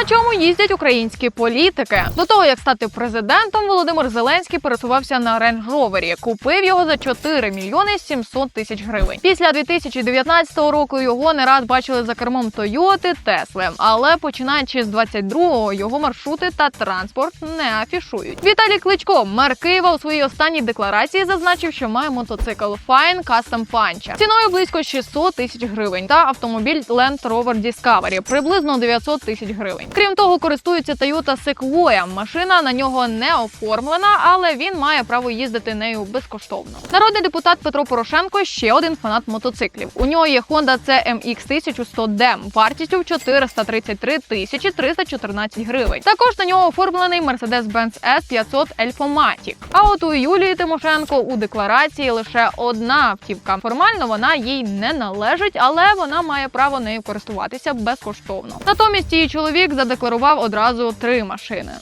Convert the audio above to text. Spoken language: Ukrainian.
На чому їздять українські політики? До того як стати президентом, Володимир Зеленський пересувався на Range Rover. Купив його за 4 мільйони 700 тисяч гривень. Після 2019 року його не раз бачили за кермом Тойоти, Тесли. Але починаючи з 22-го, його маршрути та транспорт не афішують. Віталій Кличко, мер Києва, у своїй останній декларації зазначив, що має мотоцикл Fine Custom Puncher ціною близько 600 тисяч гривень та автомобіль Land Rover Discovery приблизно 900 тисяч гривень. Крім того, користується Toyota Sequoia. Машина на нього не оформлена, але він має право їздити нею безкоштовно. Народний депутат Петро Порошенко ще один фанат мотоциклів. У нього є Honda CMX 1100D вартістю в 433 тисячі 314 гривень. Також на нього оформлений Mercedes-Benz S500 Elfomatic. А от у Юлії Тимошенко у декларації лише одна автівка. Формально вона їй не належить, але вона має право нею користуватися безкоштовно. Натомість її чоловік задекларував одразу три машини.